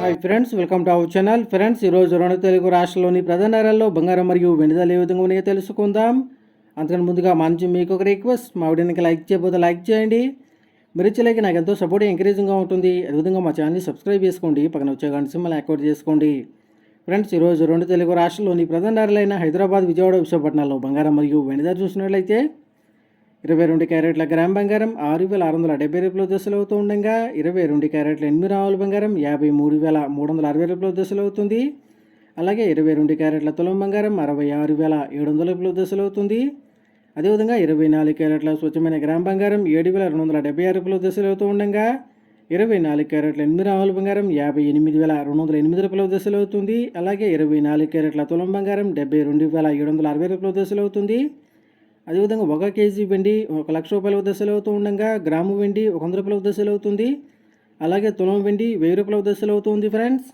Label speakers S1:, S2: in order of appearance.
S1: Hi friends welcome to our channel friends ఈరోజు రెండు తెలుగు రాష్ట్రంలోని ప్రధాన నగరాల్లో బంగారం మరియు వెండి ధరలు ఏ విధంగా ఉన్నాయో తెలుసుకుందాం. అంతకన్నా ముందుగా మంచి మీకు ఒక రిక్వెస్ట్ మా వీడియోకి లైక్ చేయబోతే లైక్ చేయండి. మీరు ఇచ్చలేక నాకు ఎంతో సపోర్ట్ ఎంకరేజింగ్గా ఉంటుంది. అదేవిధంగా మా ఛానల్ని సబ్స్క్రైబ్ చేసుకోండి. పక్కన వచ్చే గంట సింబల్ యాక్టివేట్ చేసుకోండి. ఫ్రెండ్స్ ఈరోజు రెండు తెలుగు రాష్ట్రాల్లోని ప్రధాన నగరాలైన హైదరాబాద్ విజయవాడ విశాఖపట్నంలో బంగారం మరియు వెండి ధర చూసినట్లయితే ఇరవై రెండు క్యారెట్ల గ్రామ్ బంగారం ఆరు వేల ఆరు వందల డెబ్బై రూపాయల దశలు అవుతూ ఉండగా ఇరవై రెండు క్యారెట్ల ఎనిమిది రావుల బంగారం యాభై మూడు వేల మూడు వందల అరవై రూపాయల దశలు అవుతుంది. అలాగే ఇరవై రెండు క్యారెట్ల తులం బంగారం అరవై ఆరు వేల ఏడు వందల రూపాయల దశలు అవుతుంది. అదేవిధంగా ఇరవై నాలుగు క్యారెట్ల స్వచ్ఛమైన గ్రామ్ బంగారం ఏడు వేల రెండు వందల డెబ్బై ఆరు రూపాయల దశలు అవుతూ ఉండగా ఇరవై నాలుగు క్యారెట్ల ఎనిమిది రావుల బంగారం యాభై ఎనిమిది వేల రెండు వందల ఎనిమిది రూపాయల దశలు అవుతుంది. అలాగే ఇరవై నాలుగు క్యారెట్ల తులం బంగారం డెబ్బై రెండు వేల ఏడు వందల అరవై రూపాయల దశలు అవుతుంది. అదేవిధంగా ఒక కేజీ వెండి ఒక లక్ష రూపాయల దశలు అవుతూ ఉండగా గ్రాము వెండి ఒక వంద రూపాయల దశలు అవుతుంది అలాగే తులం వెండి వెయ్యి రూపాయల దశలు అవుతుంది ఫ్రెండ్స్